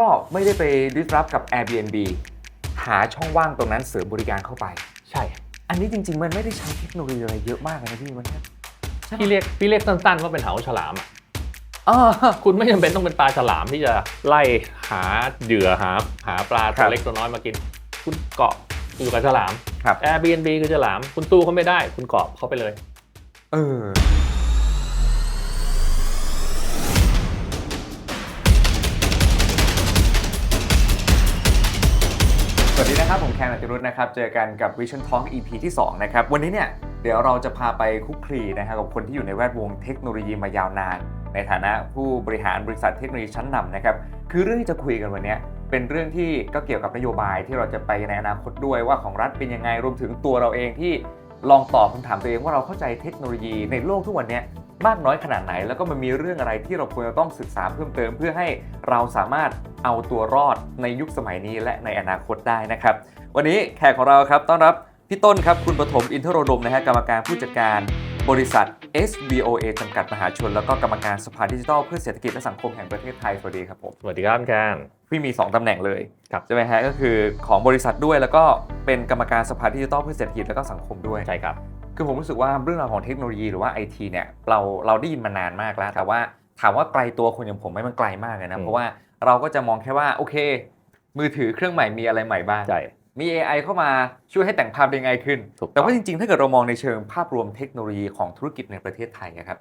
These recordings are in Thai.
ก็ไม่ได้ไปดิสรับกับ Airbnb หาช่องว่างตรงนั้นเสริมบริการเข้าไป ใช่ อันนี้จริง ๆ มันไม่ได้ใช้เทคโนโลยีอะไรเยอะมากเลยนะพี่มันแค่ใช่ปะพี่เรียกพี่เรียกสั้นๆว่าเป็นเหาฉลามอะอ๋อคุณไม่จำเป็นต้องเป็นปลาฉลามที่จะไล่หาเหยื่อหาหาปลาครัตัวบเล็กตัวน้อยมากิน คุณเกาะอยู่กับฉลาม ครับ Airbnb คือฉลาม คุณตู้เขาไม่ได้ คุณเกาะเขาไปเลย เออ แคนอติรุธนะครับ เจอกันกับ Vision Talk EP ที่ 2 นะครับ วันนี้เนี่ยเดี๋ยวเราจะพาไปคุกคลีนะครับกับคนที่อยู่ในแวดวงเทคโนโลยีมายาวนาน ในฐานะผู้บริหารบริษัทเทคโนโลยีชั้นนำนะครับ คือเรื่องที่จะคุยกันวันนี้เป็นเรื่องที่ก็เกี่ยวกับนโยบายที่เราจะไปในอนาคตด้วยว่าของรัฐเป็นยังไงรวมถึงตัวเราเองที่ลองตอบคำถามตัวเองว่าเราเข้าใจเทคโนโลยีในโลกทุกวันเนี้ย มากน้อยขนาดไหน แล้วก็มันมีเรื่องอะไรที่เราควรจะต้องศึกษาเพิ่มเติม เพื่อให้เราสามารถเอาตัวรอดในยุคสมัยนี้และในอนาคตได้นะครับ วันนี้แขกของเราครับต้อนรับพี่ต้นครับคุณปฐมอินทรดมนะฮะกรรมการผู้จัดการบริษัท SBOA จำกัดมหาชน แล้วก็กรรมการสภาดิจิทัลเพื่อเศรษฐกิจและสังคมแห่งประเทศไทย สวัสดีครับผม สวัสดีครับแคนพี่มี 2ตำแหน่งเลยครับใช่ไหมฮะก็คือของบริษัทด้วยแล้วก็เป็นกรรมการสภาดิจิทัลเพื่อเศรษฐกิจและก็สังคมด้วยใช่ครับ คือผมรู้สึกว่าเรื่องราวของเทคโนโลยีหรือว่าไอทีเนี่ยเราเราได้ยินมานานมากแล้ว แต่ว่าถามว่าไกลตัวคนอย่างผมไหมมันไกลมากเลยนะอืมเพราะว่าเราก็จะมองแค่ว่าโอเค มือถือเครื่องใหม่มีอะไรใหม่บ้างใช่มี AI เข้ามาช่วยให้แต่งภาพได้ง่ายขึ้นถูกต้องแต่ว่าจริงๆ ถ้าเกิดเรามองในเชิงภาพรวมเทคโนโลยีของธุรกิจในประเทศไทยอะครับ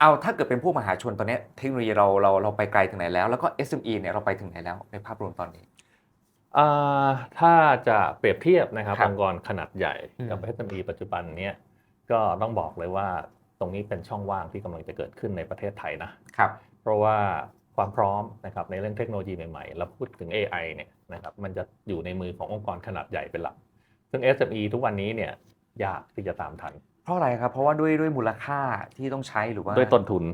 เอาถ้าเกิดเป็นผู้มหาชนตอนเนี้ยเทคโนโลยีเราเราเราไปไกลถึงไหนแล้ว แล้วก็ SME เนี่ยเราไปถึงไหนแล้วในภาพรวมตอนนี้อ่า ถ้าจะเปรียบเทียบนะครับครับองค์กรขนาดใหญ่กับอืม SME ปัจจุบันเนี้ยก็ต้องบอกเลยว่าตรงนี้เป็นช่องว่างที่กำลังจะเกิดขึ้นในประเทศไทยนะครับเพราะว่าความพร้อมนะครับในเรื่องเทคโนโลยีใหม่ๆ แล้วพูดถึง AI เนี่ยนะครับมันจะอยู่ในมือขององค์กรขนาดใหญ่เป็นหลัก ซึ่ง SME ทุกวันนี้เนี่ยยากที่จะตามทัน เพราะอะไรครับ เพราะว่าด้วยด้วยมูลค่าที่ต้องใช้หรือว่าด้วยต้นทุน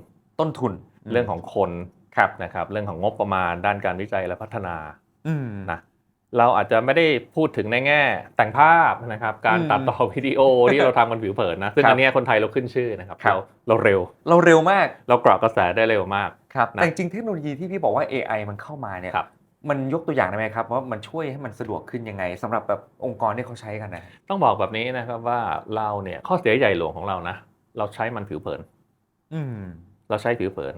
ต้นทุนเรื่องของคนครับนะครับเรื่องของงบประมาณด้านการวิจัยและพัฒนาอืมนะ เราอาจจะไม่ได้พูดถึงในแง่แต่งภาพนะครับการอืมตัดต่อวิดีโอที่เราทำกันผิวเผินนะซึ่งครับอันเนี้ยคนไทยเราขึ้นชื่อนะครับครับเราเราเร็ว เราเร็วมาก เรากรอกกระแสได้เร็วมากครับนะแต่จริงๆเทคโนโลยีที่พี่บอกว่า AI มันเข้ามาเนี่ยครับมันยกตัวอย่างได้ไหมครับว่ามันช่วยให้มันสะดวกขึ้นยังไงสำหรับแบบองค์กรที่เขาใช้กันนะต้องบอกแบบนี้นะครับว่าเราเนี่ยข้อเสียใหญ่หลวงของเรานะ เราใช้มันผิวเผิน อืมเราใช้ผิวเผิน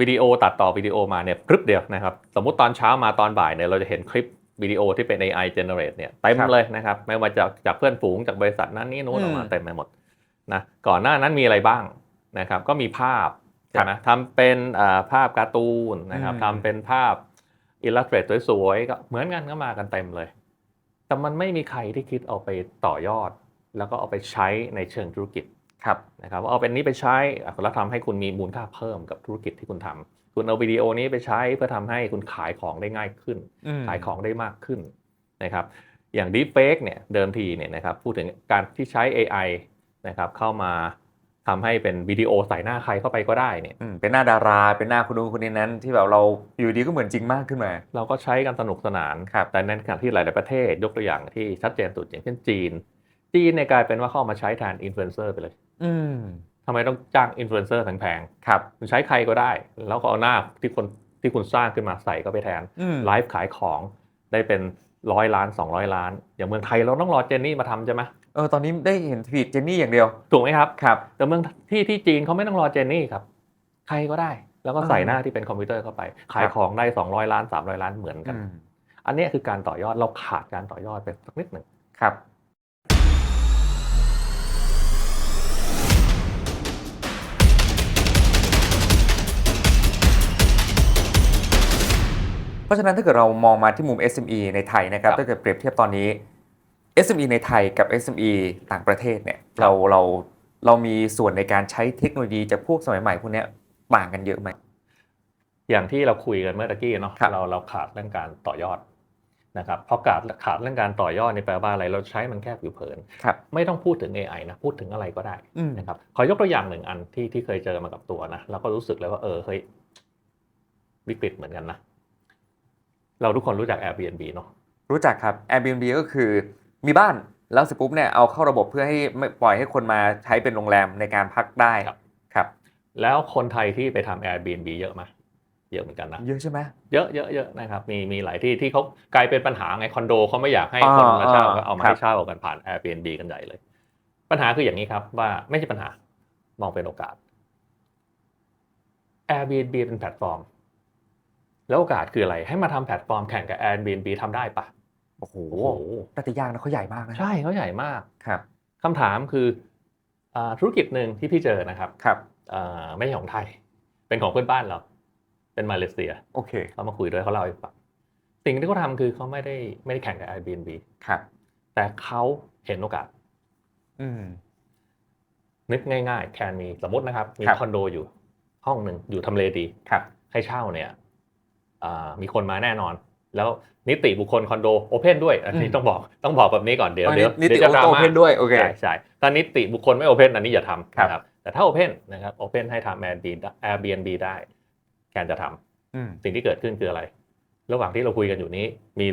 วิดีโอตัดต่อวิดีโอมาเนี่ยคลิปเดียวนะครับ สมมุติตอนเช้ามาตอนบ่ายเนี่ยเราจะเห็นคลิป วิดีโอที่เป็น AI generate เนี่ยเต็มครับเลยนะครับ ไม่ว่าจากจากเพื่อนฝูงจากบริษัทนั้นนี่นู้นออกมาอืมเต็มไปหมดนะก่อนหน้านั้นมีอะไรบ้างนะครับ ก็มีภาพใช่ไหมทำเป็นอ่าภาพการ์ตูนนะครับอืมทำเป็นภาพอิลลัสเทรตสวยๆก็เหมือนกันก็มากันเต็มเลย แต่มันไม่มีใครที่คิดเอาไปต่อยอด แล้วก็เอาไปใช้ในเชิงธุรกิจครับนะครับว่าเอาเป็นนี้ไปใช้อะแล้วทำให้คุณมีมูลค่าเพิ่มกับธุรกิจที่คุณทำ คุณเอาวิดีโอนี้ไปใช้เพื่อทำให้คุณขายของได้ง่ายขึ้นอืมขายของได้มากขึ้นนะครับอย่าง Deepfake เนี่ยเดิมทีเนี่ยนะครับพูดถึงการที่ใช้ AI นะครับเข้ามาทำให้เป็นวิดีโอใส่หน้าใครเข้าไปก็ได้เนี่ยอืมเป็นหน้าดาราเป็นหน้าคนนู้นคนนี้นั้น ที่แบบเราอยู่ดีก็เหมือนจริงมากขึ้นมา เราก็ใช้กันสนุกสนานครับแต่ในขณะที่หลาย ๆ ประเทศยกตัวอย่างที่ชัดเจนสุดอย่างเช่นจีน จีนเนี่ยกลายเป็นว่าเข้ามาใช้แทนอินฟลูเอนเซอร์ไปเลย อืม ทำไมต้องจ้างอินฟลูเอนเซอร์แพงๆครับคุณใช้ใครก็ได้ แล้วก็เอาหน้าที่คนที่คุณสร้างขึ้นมาใส่ก็ไปแทนอืมไลฟ์ขายของได้เป็นร้อยล้าน 200 ล้าน อย่างเมืองไทยเราต้องรอเจนนี่มาทำใช่ไหมเออตอนนี้ได้เห็นฟีดเจนนี่อย่างเดียว ถูกไหมครับครับ แต่เมืองที่ที่จีนเขาไม่ต้องรอเจนนี่ครับ ใครก็ได้ แล้วก็ใส่อ่าหน้าที่เป็นคอมพิวเตอร์เข้าไป ขายครับของได้ 200 ล้าน 300 ล้านเหมือนกันอืมอันเนี้ยคือการต่อยอดเราขาดการต่อยอดไปสักนิดหนึ่งครับ เพราะฉะนั้นถ้าเกิดเรามองมาที่มุม SME ในไทยนะครับ ถ้าเกิดเปรียบเทียบตอนนี้ SME ในไทยกับ SME ต่างประเทศเนี่ยเราเราเรามีส่วนในการใช้เทคโนโลยีจากพวกสมัยใหม่พวกเนี้ยต่างกันเยอะไหมอย่างที่เราคุยกันเมื่อตะกี้เนาะครับเราเราขาดเรื่องการต่อยอดนะครับเพราะขาดขาดเรื่องการต่อยอดนี่แปลว่าอะไรเราใช้มันแค่ผิวเผินครับไม่ต้องพูดถึง AI นะพูดถึงอะไรก็ได้อืมนะครับขอยกตัวอย่างหนึ่งอันที่ที่เคยเจอมากับตัวนะแล้วก็รู้สึกเลยว่าเออเฮ้ยวิกฤตเหมือนกันนะ เราทุกคนรู้จัก Airbnb เนาะรู้จักครับ Airbnb ก็คือมีบ้านแล้วเสร็จปุ๊บเนี่ยเอาเข้าระบบเพื่อให้ไม่ปล่อยให้คนมาใช้เป็นโรงแรมในการพักได้ครับ ครับ แล้วคนไทยที่ไปทำ Airbnb เยอะไหมเยอะเหมือนกันนะ เยอะใช่ไหม เยอะเยอะเยอะนะครับ มีมีหลายที่ที่เขากลายเป็นปัญหาไงคอนโดเขาไม่อยากให้อ่าคนมาเช่าอ่าก็เอามาครับให้เช่ากันผ่าน Airbnb กันใหญ่เลย ปัญหาคืออย่างนี้ครับว่าไม่ใช่ปัญหามองเป็นโอกาส Airbnb เป็นแพลตฟอร์ม แล้วโอกาสคืออะไร ให้มาทำแพลตฟอร์มแข่งกับ Airbnb ทำได้ปะโอ้โหโอ้โหน่าจะยากนะเขาใหญ่มากนะใช่เขาใหญ่มากครับคำถามคืออาธุรกิจหนึ่งที่พี่เจอนะครับครับอ่าไม่ใช่ของไทย เป็นของเพื่อนบ้านเรา เป็นมาเลเซียโอเคเขามาคุยด้วยเขาเล่าให้ฟังสิ่งที่เขาทำคือเขาไม่ได้ไม่ได้แข่งกับ Airbnb ครับ แต่เขาเห็นโอกาสอืมนึกง่าย ๆ แคนมีสมมตินะครับ มีครับคอนโดอยู่ ห้องหนึ่งอยู่ทำเลดีครับ ให้เช่าเนี่ยอ่า มีคนมาแน่นอน แล้วนิติบุคคลคอนโดโอเพนด้วย อันนี้อืมต้องบอกต้องบอกแบบนี้ก่อนเดี๋ยวอันเดี๋นี้ยวนิติเดี๋ยวจะดราโอม่าเพนด้วยโอเคใช่ใช่ถ้านิติบุคคลไม่โอเพนอันนี้อย่าทำครับนะครับแต่ถ้าโอเพนนะครับโอเพนให้ทำ Airbnb Airbnb ได้แคนจะทำอืมสิ่งที่เกิดขึ้นคืออะไร ระหว่างที่เราคุยกันอยู่นี้มี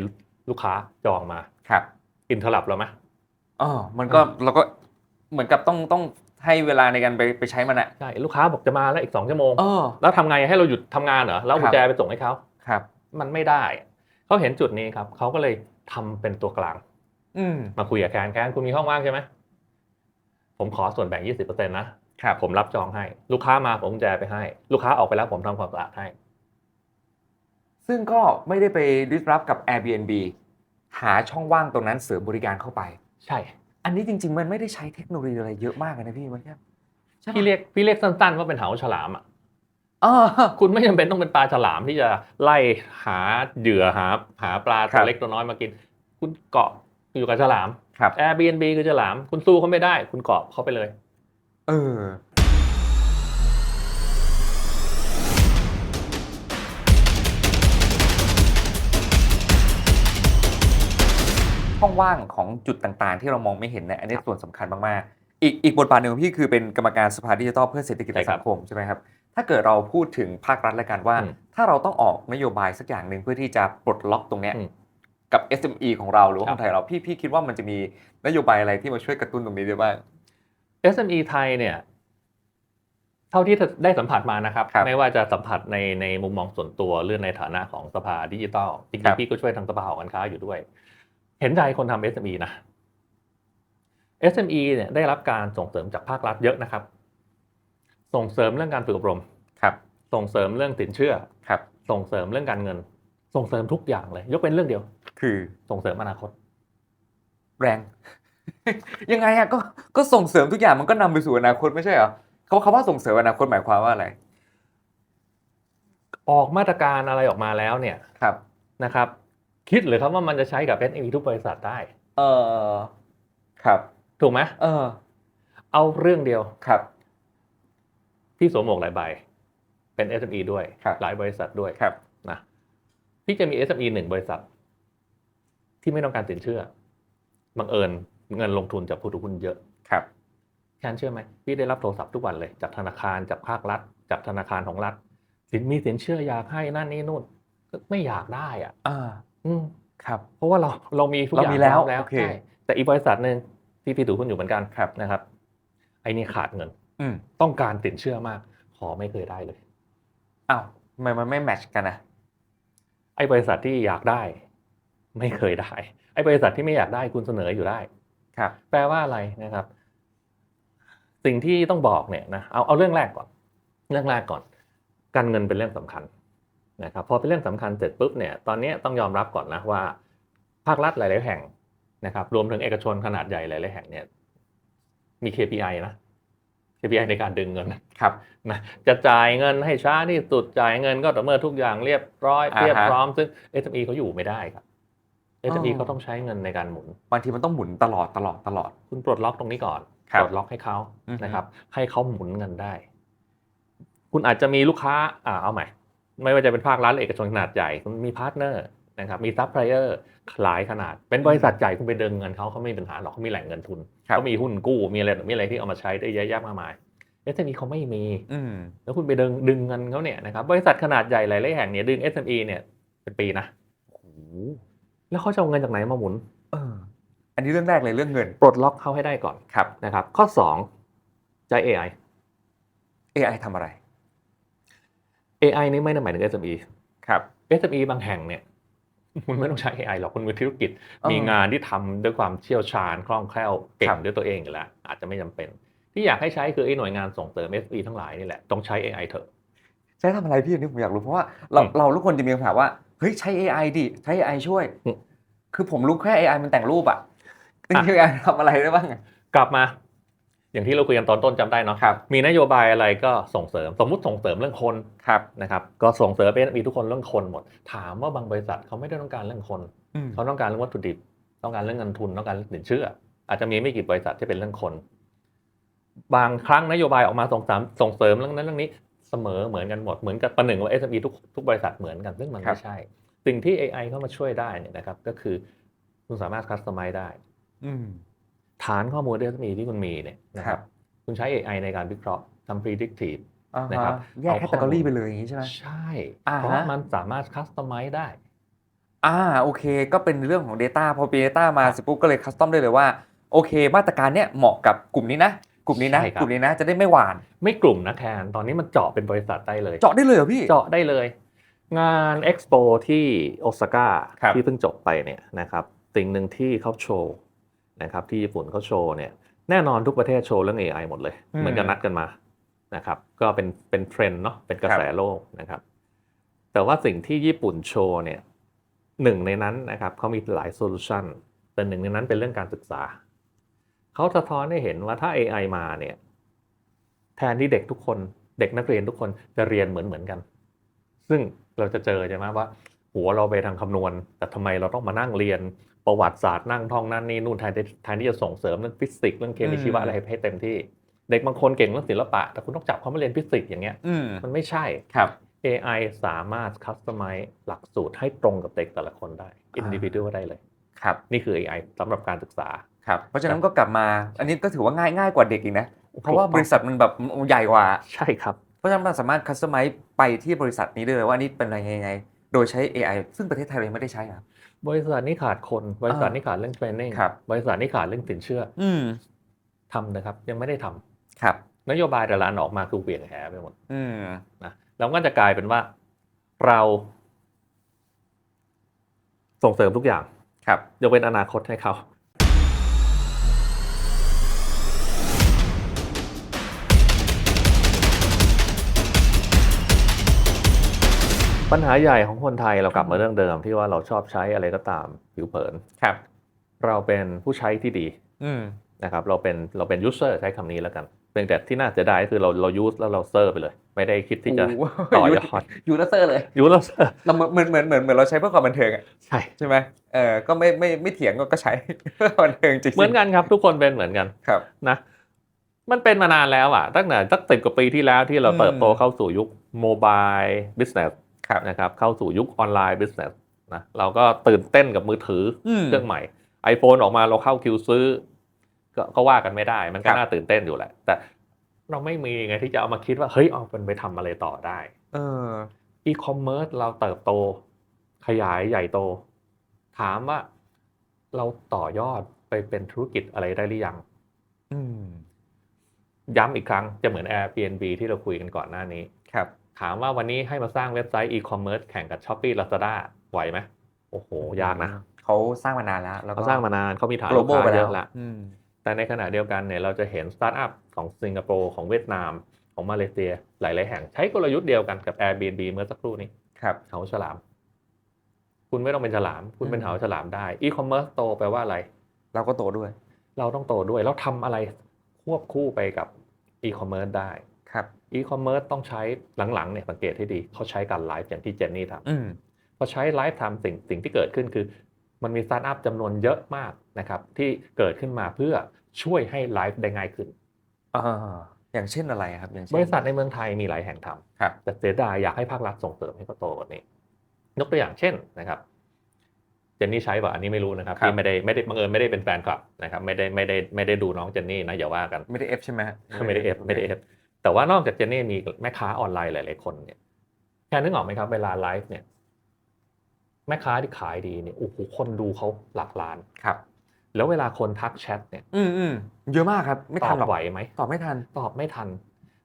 ลูกค้าจองมาครับอินเทอร์ลับเราไหมอ๋อมันก็เราก็เหมือนกับต้องต้องให้เวลาในการไปไปใช้มันอะใช่ลูกค้าบอกจะมาแล้วอีกสองชั่วโมงเออแล้วทำไงให้เราหยุดทำงานเหรอแล้วเอากุญแจไปส่งให้เขา ครับ มันไม่ได้ เขาเห็นจุดนี้ครับ เขาก็เลยทำเป็นตัวกลาง อืมมาคุยกับแคนแคนคุณมีห้องว่างใช่ไหมผมขอส่วนแบ่ง20%นะครับผมรับจองให้ ลูกค้ามาผมกุญแจไปให้ ลูกค้าออกไปแล้วผมทำความสะอาดให้ ซึ่งก็ไม่ได้ไปริดรับกับ Airbnb หาช่องว่างตรงนั้นเสริมบริการเข้าไป ใช่ อันนี้จริง ๆ มันไม่ได้ใช้เทคโนโลยีอะไรเยอะมากเลยนะพี่มันแค่ใช่ปะพี่เรียกพี่เรียกสั้นๆว่าเป็นเหาฉลามอะ อ๋อคุณไม่จำเป็นต้องเป็นปลาฉลามที่จะไล่หาเหยื่อหาหาปลาครัตัวบเล็กตัวน้อยมากิน คุณเกาะอยู่กับฉลาม ครับ Airbnb คือฉลาม คุณสู้เขาไม่ได้ คุณเกาะเขาไปเลย เออ ช่องว่างของจุดต่างๆ ที่เรามองไม่เห็นเนี่ยอันนี้ส่วนสำคัญมาก ๆ อีกอีกบทบาทหนึ่งของพี่คือเป็นกรรมการสภาดิจิทัลเพื่อเศรษฐกิจและใช่ครัสับงคมใช่ไหมครับ ถ้าเกิดเราพูดถึงภาครัฐแล้วกันว่าอืมถ้าเราต้องออกนโยบายสักอย่างหนึ่งเพื่อที่จะปลดล็อกตรงเนี้ยอืมกับ SME ของเราหรือว่าคขรับองไทยเราพี่พี่คิดว่ามันจะมีนโยบายอะไรที่มาช่วยกระตุ้นตรงนี้ได้บ้าง SME ไทยเนี่ยเท่าที่ได้สัมผัสมานะครับครับไม่ว่าจะสัมผัสในในมุมมองส่วนตัวหรือในฐานะของสภาดิจิทัลจริครังบๆพี่ก็ช่วยทางสภาหอการค้าอยู่ด้วย เห็นใจคนทำ SME นะ SME เนี่ยได้รับการส่งเสริมจากภาครัฐเยอะนะครับ ส่งเสริมเรื่องการฝึกอบรมครับส่งเสริมเรื่องสินเชื่อครับ ส่งเสริมเรื่องการเงิน ส่งเสริมทุกอย่างเลย ยกเป็นเรื่องเดียว คือส่งเสริมอนาคต แรง ยังไงอะก็ก็ส่งเสริมทุกอย่างมันก็นำไปสู่อนาคตไม่ใช่เหรอเขาคำว่าส่งเสริมอนาคตหมายความว่าอะไร ออกมาตรการอะไรออกมาแล้วเนี่ยครับนะครับ คิดเลยครับว่ามันจะใช้กับ SME ทุกบริษัทได้ เออครับ ถูกไหมเออ เอาเรื่องเดียวครับ พี่สวมหมวกหลายใบ เป็น SME ด้วยครับหลายบริษัทด้วยครับนะพี่จะมี SME หนึ่งบริษัท ที่ไม่ต้องการสินเชื่อบังเอิญเงินลงทุนจากผู้ถือหุ้นเยอะครับแค่นเชื่อไหมพี่ได้รับโทรศัพท์ทุกวันเลย จากธนาคารจากภาครัฐ จากธนาคารของรัฐ สินมีสินเชื่ออยากให้นั่นนี่นู่นก็ไม่อยากได้อะ อ่า อืมครับ เพราะว่าเราเรามีทุกอย่างเรามีแล้วพร้อแล้วโอเคใช่แต่อีกบริษัทหนึ่งที่พี่ถือหุ้นอยู่เหมือนกันครับนะครับ ไอ้นี่ขาดเงิน อืมต้องการสินเชื่อมาก ขอไม่เคยได้เลย อ้าวทำไมมันไม่แมทชกันนะไอ้บริษัทที่อยากได้ ไม่เคยได้ ไอ้บริษัทที่ไม่อยากได้คุณเสนออยู่ได้ ครับ แปลว่าอะไรนะครับ สิ่งที่ต้องบอกเนี่ยนะเอาเอาเรื่องแรกก่อน เรื่องแรกก่อน การเงินเป็นเรื่องสำคัญนะครับพอเป็นเรื่องสำคัญเสร็จปุ๊บเนี่ยตอนนี้ต้องยอมรับก่อนนะว่า ภาครัฐหลาย ๆ แห่งนะครับ รวมถึงเอกชนขนาดใหญ่หลาย ๆ แห่งเนี่ยมี KPI นะ KPI ในการดึงเงินครับนะจะจ่ายเงินให้ช้าที่สุดจ่ายเงินก็ต่อเมื่อทุกอย่างเรียบร้อยอ่าฮะเรียบพร้อมซึ่ง SME เขาอยู่ไม่ได้ครับ SME อ๋อเขาต้องใช้เงินในการหมุนบางทีมันต้องหมุนตลอดตลอดตลอด คุณปลดล็อกตรงนี้ก่อนครับปลดล็อกให้เขาอือฮึนะครับ ให้เขาหมุนเงินได้ คุณอาจจะมีลูกค้าอ่าเอาใหม่ ไม่ว่าจะเป็นภาครัฐหรือเอกชนขนาดใหญ่คุณมีพาร์ทเนอร์ นะครับมีซัพพลายเออร์หลายขนาด เป็นบริษัทใหญ่คุณไปดึงเงินเขาเขาไม่มีปัญหาหรอกเขามีแหล่งเงินทุนครับเขามีหุ้นกู้มีอะไรมีอะไรที่เอามาใช้ได้เยอะแยะมากมาย SME เขาไม่มีอืมแล้วคุณไปดึงดึงเงินเขาเนี่ยนะครับบริษัทขนาดใหญ่หลายๆแห่งเนี่ยดึง SME เนี่ยเป็นปีนะโอ้โหแล้วเขาจะเอาเงินจากไหนมาหมุนเอออันนี้เรื่องแรกเลยเรื่องเงิน ปลดล็อกเขาให้ได้ก่อนครับนะครับ ข้อ2ใช้ AI AI ทำอะไร AI นี่ไม่ได้หมายถึง SME ครับ SME บางแห่งเนี่ย คุณไม่ต้องใช้ AI หรอกคุณมีธุรกิจอ๋อมีงานที่ทำด้วยความเชี่ยวชาญคล่องแคล่วเก่ครังบด้วยตัวเองอยู่แล้ว อาจจะไม่จำเป็น ที่อยากให้ใช้คือไอ้หน่วยงานส่งเสริม SME ทั้งหลายนี่แหละต้องใช้ AI เถอะ ใช้ทำอะไรพี่อันนี้ผมอยากรู้เพราะว่าเราอืมเราทุกคนจะมีคำถามว่าเฮ้ยใช้ AI ดิใช้ AI ช่วยอืมคือผมรู้แค่ AI มันแต่งรูปอะจริงๆ AI ทำอะไรได้บ้างอะกลับมา อย่างที่เราคุยกันตอนต้นจำได้เนาะครับมีนโยบายอะไรก็ส่งเสริมสมมุติส่งเสริมเรื่องคนครับนะครับก็ส่งเสริม SME ทุกคนเรื่องคนหมด ถามว่าบางบริษัทเขาไม่ได้ต้องการเรื่องคนอืมเขาต้องการเรื่องวัตถุดิบ ต้องการเรื่องเงินทุนต้องการเรื่องสินเชื่อ อาจจะมีไม่กี่บริษัทที่เป็นเรื่องคน บางครั้งนโยบายออกมาส่งเสริมส่งเสริมเรื่องนั้นเรื่องนี้เสมอเหมือนกันหมดเหมือนกับประหนึ่งว่า SME ทุกทุกบริษัทเหมือนกันซึ่งมันครัไม่บใช่ สิ่งที่ AI เข้ามาช่วยได้เนี่ยนะครับก็คือคุณสามารถคัสตอมไมซ์ได้อืม ฐานข้อมูล SME ที่คุณมีเนี่ยนะคครัรับบคุณใช้ AI ในการวิเคราะห์ทำ predictive อ่านะฮะครับแยกเอาแคตข้อตามูลล็อไปเลยอย่างนี้ใช่ไหมใช่อ่าฮะเพราะมันสามารถคัสตอมไมซ์ได้ อ่าโอเค ก็เป็นเรื่องของ Data พอมี Data มาเสร็จปุ๊บก็เลยคัสตอมได้เลยว่า โอเค มาตรการเนี้ยเหมาะกับกลุ่มนี้นะ กลุ่มนี้นะใช่ครับกลุ่มนี้นะจะได้ไม่หวาน ไม่กลุ่มนะแคนตอนนี้มันเจาะเป็นบริษัทได้เลย เจาะได้เลยเหรอพี่เจาะได้เลย งาน Expo ที่โอซาก้าครับที่เพิ่งจบไปเนี่ยนะครับสิ่งหนึ่งที่เขาโชว์ นะครับที่ญี่ปุ่นเขาโชว์เนี่ยแน่นอนทุกประเทศโชว์เรื่อง AI หมดเลย เหมือนกันนัดกันมานะครับก็เป็นเป็นเทรนด์เนาะเป็นกระแสโลกนะครับ แต่ว่าสิ่งที่ญี่ปุ่นโชว์เนี่ยหนึ่งในนั้นนะครับเขามีหลายโซลูชันแต่หนึ่งในนั้นเป็นเรื่องการศึกษา เขาสะท้อนให้เห็นว่าถ้า AI มาเนี่ยแทนที่เด็กทุกคนเด็กนักเรียนทุกคนจะเรียนเหมือนเหมือนกัน ซึ่งเราจะเจอใช่ไหมว่าหัวเราไปทางคำนวณ แต่ทำไมเราต้องมานั่งเรียน ประวัติศาสตร์นั่งท่องนั่นนี่นู่นแทนที่แทนที่จะส่งเสริมเรื่องฟิสิกส์เรื่องเคมีอืมชีวะอะไรให้ให้เต็มที่ เด็กบางคนเก่งเรื่องศิลปะ แต่คุณต้องจับเขามาเรียนฟิสิกส์อย่างเงี้ยอืมมันไม่ใช่ครับ AI สามารถคัสตอมไมซ์หลักสูตรให้ตรงกับเด็กแต่ละคนได้อ่า individual ได้เลยครับนี่คือ AI สำหรับการศึกษาครับเพราะฉะนั้นก็กลับมา อันนี้ก็ถือว่าง่ายง่ายกว่าเด็กอีกนะ เพราะว่าบริษัทมันแบบใหญ่กว่าใช่ครับเพราะฉะนั้นมันสามารถคัสตอมไมซ์ไปที่บริษัทนี้ได้เลยว่านี่เป็นอะไรยังไง โดยใช้ AI ซึ่งประเทศไทยเรายังไม่ได้ใช้ครับ บริษัทนี้ขาดคน บริษัทอ่านี้ขาดเรื่องเทรนนิ่งครับบริษัทนี้ขาดเรื่องสินเชื่อ อืมทำนะครับ ยังไม่ได้ทำครับ นโยบายแต่ละอันออกมาคือเหวี่ยงแหไปหมดอืมนะแล้วก็จะกลายเป็นว่าเรา ส่งเสริมทุกอย่าง ครับยกเว้นอนาคตให้เขา ปัญหาใหญ่ของคนไทยเรากลับมาเรื่องเดิมที่ว่าเราชอบใช้อะไรก็ตามผิวเผินครับ เราเป็นผู้ใช้ที่ดีอืมนะครับเราเป็นเราเป็นยูเซอร์ใช้คำนี้แล้วกันเพียงแต่ที่น่าจะได้คือเราเรายูสแล้วเราเซอร์ไปเลย ไม่ได้คิดที่จะโอ้โหต่อยอดยูเลเซอร์เลยยูแล้วเซอร์เราเหมือนเหมือนเหมือนเหมือนเราใช้เพื่อความบันเทิงอะใช่ใช่ไหมเออก็ไม่ไม่ไม่เถียงก็ก็ใช้เพื่อความบันเทิงจริงๆเหมือนกันครับ ทุกคนเป็นเหมือนกันครับนะมันเป็นมานานแล้วอะตั้งแต่ตั้งสิบกว่าปีที่แล้วที่เราอืมเติบโตเข้าสู่ยุคโมบายบิสเนส ครับนะครับเข้าสู่ยุคออนไลน์บิสเนสนะเราก็ตื่นเต้นกับมือถืออมเครื่องใหม่ iPhone ออกมาเราเข้าคิวซื้อ ก็ก็ว่ากันไม่ได้ มันคก็รับน่าตื่นเต้นอยู่แหละ แต่เราไม่มีไงที่จะเอามาคิดว่า เฮ้ยเอามันไปทำอะไรต่อได้ เอออีคอมเมิร์ซเราเติบโต ขยายใหญ่โต ถามว่าเราต่อยอดไปเป็นธุรกิจอะไรได้หรือยังอืมย้ำอีกครั้งจะเหมือน Airbnb ที่เราคุยกันก่อนหน้านี้ครับ ถามว่าวันนี้ให้มาสร้างเว็บไซต์อีคอมเมิร์ซแข่งกับ s h อ p e e Lazada ไหวไหมโอ้โห ยากนะเขาสร้างมานานแล้วแล้วก็เขาสร้างมานานเขามีฐานลูก global ค้าไปเยแล้วอะละอืมแต่ในขณะเดียวกันเนี่ยเราจะเห็นสตาร์ทอัพของสิงคโปร์ของเวียดนามของมาเลเซีย หลาย ๆ แห่งใช้กลยุทธ์เดียวกันกับ Airbnb เมื่อสักครู่นี้ครับเหาฉลาม คุณไม่ต้องเป็นฉลาม คุณเป็นอืมเหาฉลามได้อีคอมเมิร์ซโตแปลว่าอะไร เราก็โตด้วย เราต้องโตด้วยแล้วทำอะไรควบคู่ไปกับอีคอมเมิร์ซได้ครับ อีคอมเมิร์ซต้องใช้หลังๆเนี่ยสังเกตให้ดีเขาใช้การไลฟ์อย่างที่เจนนี่ทำอืมพอใช้ไลฟ์ทำสิ่งสิ่งที่เกิดขึ้นคือ มันมีสตาร์ทอัพจำนวนเยอะมากนะครับที่เกิดขึ้นมาเพื่อช่วยให้ไลฟ์ได้ง่ายขึ้นอ่าอย่างเช่นอะไรครับอย่างเช่นบริษัทในเมืองไทยมีหลายแห่งทำครับแต่เสียดายอยากให้ภาครัฐส่งเสริมให้เขาโตกว่านี้ยกตัวอย่างเช่นนะครับเจนนี่ใช้ป่ะอันนี้ไม่รู้นะครับครับที่ไม่ได้ไม่ได้บังเอิญไม่ได้เป็นแฟนคลับนะครับไม่ได้ไม่ได้ไม่ได้ดูน้องเจนนี่นะอย่าว่ากันไม่ได้เอฟใช่ไหมฮะไม่ได้เอฟไม่ได้เอฟ แต่ว่านอกจากเจนนี่มีแม่ค้าออนไลน์หลาย ๆ คนเนี่ยแค่นึกออกไหมครับ เวลาไลฟ์เนี่ย แม่ค้าที่ขายดีเนี่ยโอ้โหคนดูเขาหลักล้านครับ แล้วเวลาคนทักแชทเนี่ย อืมอืมเยอะมากครับ ไม่ตทัอนบหรอกไหวไหมตอบไม่ทันตอบไม่ทัน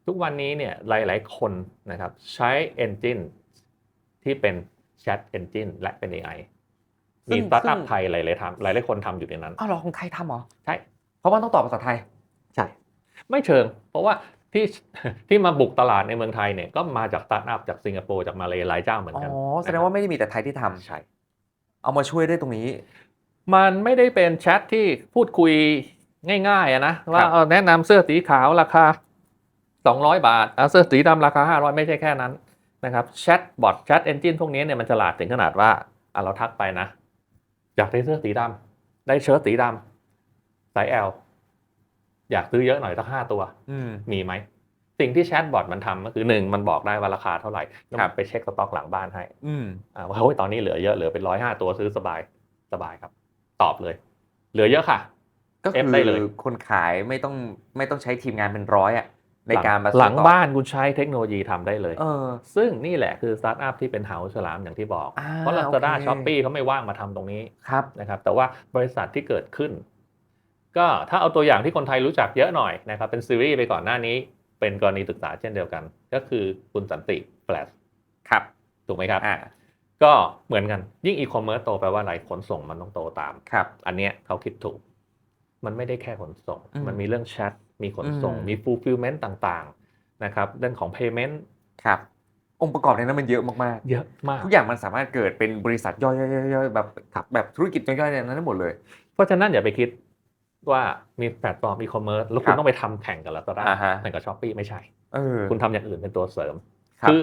ทุกวันนี้เนี่ยหลาย ๆ คนนะครับ ใช้ Engine ที่เป็น Chat Engine และเป็น AI ซึ่มีงสตาร์ทอัพซึ่งไทยหลายๆทำหลายๆคนทำอยู่ในนั้นอ้าวเหรอของไทยทำเหรอใช่เพราะว่าต้องตอบภาษาไทย ใช่ ไม่เชิง เพราะว่า ที่ที่มาบุกตลาดในเมืองไทยเนี่ยก็มาจากสตาร์ทอัพจากสิงคโปร์จากมาเลหลายเจ้าเหมือนอ๋อกันแสดงว่าไม่ได้มีแต่ไทยที่ทำใช่เอามาช่วยได้ตรงนี้ มันไม่ได้เป็นแชทที่พูดคุยง่ายๆอะนะว่าครับเออแนะนำเสื้อสีขาวราคา 200 บาทเอาเสื้อสีดำราคา 500 ไม่ใช่แค่นั้นนะครับแชทบอทแชทเอนจินพวกนี้เนี่ยมันฉลาดถึงขนาดว่าอะเราทักไปนะ อยากได้เสื้อสีดำได้เชิ้ตสีดำไซส์ L อ ยากซื้อเยอะหน่อยสักห้าตัวอืมมีไหมสิ่งที่แชทบอทมันทำก็คือหนึ่งมันบอกได้ว่าราคาเท่าไหร่แล้วครัมันบไปเช็คสต็อกหลังบ้านให้ อืมอ่าว่าเฮ้ยตอนนี้เหลือเยอะเหลือเป็นร้อยห้าตัวซื้อสบายสบายครับ ตอบเลย เหลือเยอะค่ะ ก็เอฟคือได้เลยคนขายไม่ต้องไม่ต้องใช้ทีมงานเป็นร้อยอะในการมาหลังส่งต่อบ้านคุณใช้เทคโนโลยีทำได้เลยเออซึ่งนี่แหละคือสตาร์ทอัพที่เป็นเฮาส์ฉลามอย่างที่บอกอ่าเพราะ Lazada โอเคช้อปปีเขาไม่ว่างมาทำตรงนี้ครับนะครับแต่ว่าบริษัทที่เกิดขึ้น ก็ถ้าเอาตัวอย่างที่คนไทยรู้จักเยอะหน่อยนะครับเป็นซีรีส์ไปก่อนหน้านี้ เป็นกรณีศึกษาเช่นเดียวกัน ก็คือคุณสันติแฟลชครับถูกไหมครับอ่าก็เหมือนกันยิ่งอีคอมเมิร์ซโตแปลว่าอะไรขนส่งมันต้องโตตามครับ อันเนี้ยเขาคิดถูก มันไม่ได้แค่ขนส่งอืมมันมีเรื่องแชทมีขนส่งอืมมี fulfillment ต่างๆนะครับเรื่องของ payment ครับองค์ประกอบในนั้นมันเยอะมากเยอะมากๆทุกอย่างมันสามารถเกิดเป็นบริษัทย่อยๆๆๆแบบแบบธุรกิจย่อยๆในนั้นได้หมดเลย เพราะฉะนั้นอย่าไปคิด ว่ามีแพลตฟอร์มอีคอมเมิร์ซแล้วคุครัณบต้องไปทำแข่งกับ Lazada อ่าฮะแข่งกับ Shopee ไม่ใช่เออคุณทำอย่างอื่นเป็นตัวเสริมครับคือ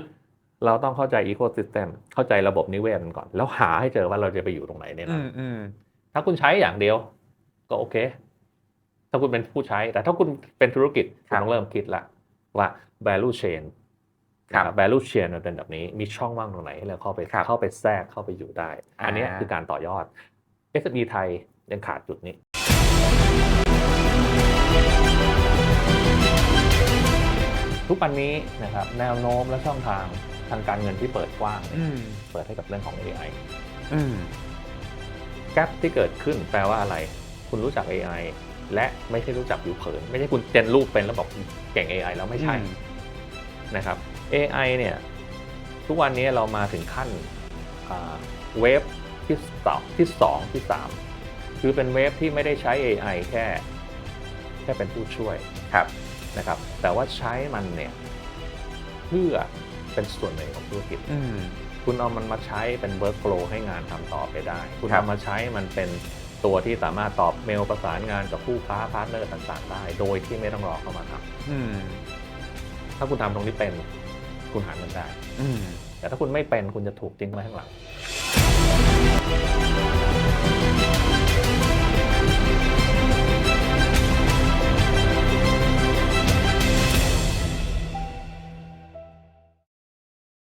เราต้องเข้าใจ ecosystem เข้าใจระบบนิเวศมันก่อน แล้วหาให้เจอว่าเราจะไปอยู่ตรงไหนในอืนั้นมอืมถ้าคุณใช้อย่างเดียว ก็โอเค ถ้าคุณเป็นผู้ใช้ แต่ถ้าคุณเป็นธุรกิจคคุรัณบต้องเริ่มคิดละว่า value chain ครับนะ value chain มันเป็นแบบนี้ มีช่องว่างตรงไหนให้เราเข้าไปครับเข้าไปแทรกเข้าไปอยู่ได้ อันเนี้ยอ่าคือการต่อยอด SME ไทยยังขาดจุดนี้ ทุกวันนี้นะครับแนวโน้มและช่องทางทางการเงินที่เปิดกว้างเนี่ยอืมเปิดให้กับเรื่องของ AI อืมแกลที่เกิดขึ้นแปลว่าอะไร คุณรู้จัก AI และไม่ใช่รู้จักผิวเผิน ไม่ใช่คุณเจนรูปเป็นแล้วบอกเก่ง AI แล้วไม่ใช่อืมนะครับ AI เนี่ยทุกวันนี้เรามาถึงขั้นอ่าเวฟที่สองที่สองที่สามคือเป็นเวฟที่ไม่ได้ใช้ AI แค่ แค่เป็นผู้ช่วยครับ นะครับแต่ว่าใช้มันเนี่ยเพื่อเป็นส่วนหนึ่งของธุรกิจ อืม คุณเอามันมาใช้เป็นเวิร์กโฟลให้งานทำต่อไปได้ คุณครับ เอามาใช้มันเป็นตัวที่สามารถตอบเมลประสานงานกับผู้ค้าพาร์ทเนอร์ต่างๆ ได้ โดยที่ไม่ต้องรอเข้ามาทอืมำถ้าคุณทำตรงนี้เป็นคุณหาเงินได้ อืม แต่ถ้าคุณไม่เป็นคุณจะถูกทิ้งไว้ข้างหลัง